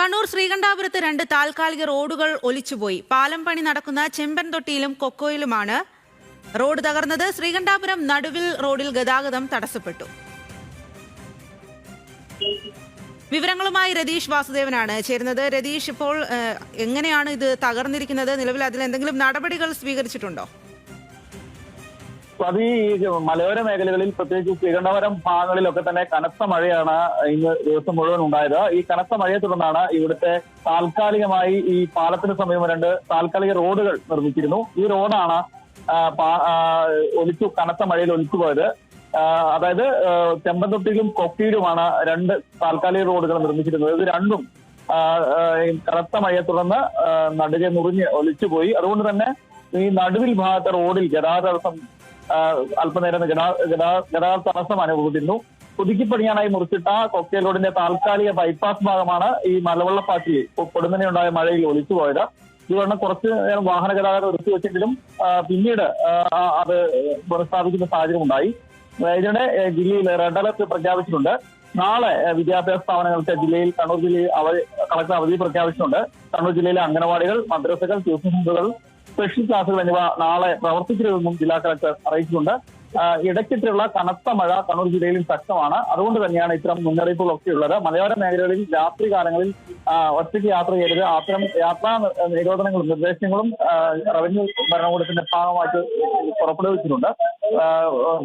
കണ്ണൂർ ശ്രീകണ്ഠാപുരത്ത് രണ്ട് താൽക്കാലിക റോഡുകൾ ഒലിച്ചുപോയി. പാലം പണി നടക്കുന്ന ചെമ്പൻതൊട്ടിയിലും കൊക്കോയിലുമാണ് റോഡ് തകർന്നത്. ശ്രീകണ്ഠാപുരം നടുവിൽ റോഡിൽ ഗതാഗതം തടസ്സപ്പെട്ടു. വിവരങ്ങളുമായി രതീഷ് വാസുദേവനാണ് ചേരുന്നത്. രതീഷ് ഇപ്പോൾ എങ്ങനെയാണ് ഇത് തകർന്നിരിക്കുന്നത്? നിലവിൽ അതിൽ എന്തെങ്കിലും നടപടികൾ സ്വീകരിച്ചിട്ടുണ്ടോ? അത് ഈ മലയോര മേഖലകളിൽ പ്രത്യേകിച്ച് ശ്രീകണ്ഠപുരം ഭാഗങ്ങളിലൊക്കെ തന്നെ കനത്ത മഴയാണ് ഇന്ന് ദിവസം മുഴുവൻ ഉണ്ടായത്. ഈ കനത്ത മഴയെ തുടർന്നാണ് ഇവിടുത്തെ താൽക്കാലികമായി ഈ പാലത്തിന് സമീപം രണ്ട് താൽക്കാലിക റോഡുകൾ നിർമ്മിച്ചിരുന്നു. ഈ റോഡാണ് ഒലിച്ചു കനത്ത മഴയിൽ ഒലിച്ചു പോയത്. അതായത് ചെമ്പന്തൊട്ടിയിലും കൊക്കിയിലുമാണ് രണ്ട് താൽക്കാലിക റോഡുകൾ നിർമ്മിച്ചിരുന്നത്. ഇത് രണ്ടും കനത്ത മഴയെ തുടർന്ന് നടുകെ മുറിഞ്ഞ് ഒലിച്ചുപോയി അതുകൊണ്ട് തന്നെ ഈ നടുവിൽ ഭാഗത്തെ റോഡിൽ ഗതാഗത അല്പനേരം ഗതാ- ഗതാ- ഗതാഗത തടസ്സം അനുഭവപ്പെട്ടിരുന്നു പുതുക്കിപ്പണിയാനായി മുറിച്ചിട്ട കൊക്കയിൽ റോഡിന്റെ താൽക്കാലിക ബൈപ്പാസ് ഭാഗമാണ് ഈ മലവെള്ളപ്പാച്ചിൽ കൊടുന്നനെ ഉണ്ടായ മഴയിൽ ഒലിച്ചു പോയത്. ഇതുകൊണ്ട് കുറച്ച് നേരം വാഹന ഗതാഗതം നിർത്തി വെച്ചെങ്കിലും പിന്നീട് അത് പുനഃസ്ഥാപിക്കുന്ന സാഹചര്യം ഉണ്ടായി ഇതിനിടെ ജില്ലയിൽ റെഡ് അലർട്ട് പ്രഖ്യാപിച്ചിട്ടുണ്ട്. നാളെ വിദ്യാഭ്യാസ സ്ഥാപനങ്ങൾക്ക് ജില്ലയിൽ കണ്ണൂർ ജില്ലയിൽ അവധി കളക്ടർ അവധി പ്രഖ്യാപിച്ചിട്ടുണ്ട്. കണ്ണൂർ ജില്ലയിലെ അംഗനവാടികൾ മദ്രസകൾ ട്യൂഷൻ സെന്ററുകൾ സ്പെഷ്യൽ ക്ലാസുകൾ എന്നിവ നാളെ പ്രവർത്തിക്കരുതെന്നും ജില്ലാ കളക്ടർ അറിയിച്ചിട്ടുണ്ട്. ഇടയ്ക്കിട്ടുള്ള കനത്ത മഴ കണ്ണൂർ ജില്ലയിൽ ശക്തമാണ്. അതുകൊണ്ട് തന്നെയാണ് ഇത്തരം മുന്നറിയിപ്പുകളൊക്കെ ഉള്ളത് മലയോര മേഖലകളിൽ രാത്രി കാലങ്ങളിൽ ഒറ്റയ്ക്ക് യാത്ര ചെയ്യരുത്. അത്തരം യാത്രാ നിരോധനങ്ങളും നിർദ്ദേശങ്ങളും റവന്യൂ ഭരണകൂടത്തിന്റെ ഭാഗമായിട്ട് പുറപ്പെടുവിച്ചിട്ടുണ്ട്.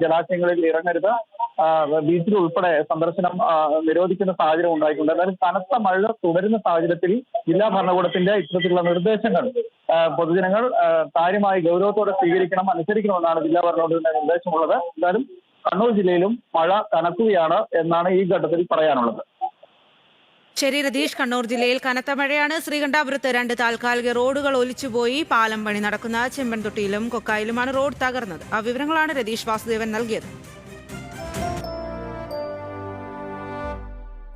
ജലാശയങ്ങളിൽ ഇറങ്ങരുത്. ബീച്ചിൽ ഉൾപ്പെടെ സന്ദർശനം നിരോധിക്കുന്ന സാഹചര്യം ഉണ്ടായിട്ടുണ്ട്. എന്നാലും കനത്ത മഴ തുടരുന്ന സാഹചര്യത്തിൽ ജില്ലാ ഭരണകൂടത്തിന്റെ ഇത്തരത്തിലുള്ള നിർദ്ദേശങ്ങൾ പൊതുജനങ്ങൾ കാര്യമായി ഗൗരവത്തോടെ സ്വീകരിക്കണം അനുസരിക്കണമെന്നാണ് ജില്ലാ ഭരണകൂടത്തിന്റെ നിർദ്ദേശമുള്ളത്. എന്തായാലും കണ്ണൂർ ജില്ലയിലും മഴ കനക്കുകയാണ് എന്നാണ് ഈ ഘട്ടത്തിൽ പറയാനുള്ളത്. ശരി രതീഷ്. കണ്ണൂർ ജില്ലയിൽ കനത്ത മഴയാണ്. ശ്രീകണ്ഠാപുരത്ത് രണ്ട് താൽക്കാലിക റോഡുകൾ ഒലിച്ചുപോയി. പാലം പണി നടക്കുന്ന ചെമ്പൻതൊട്ടിയിലും കൊക്കായിലുമാണ് റോഡ് തകർന്നത്. ആ വിവരങ്ങളാണ് രതീഷ് വാസുദേവൻ നൽകിയത്.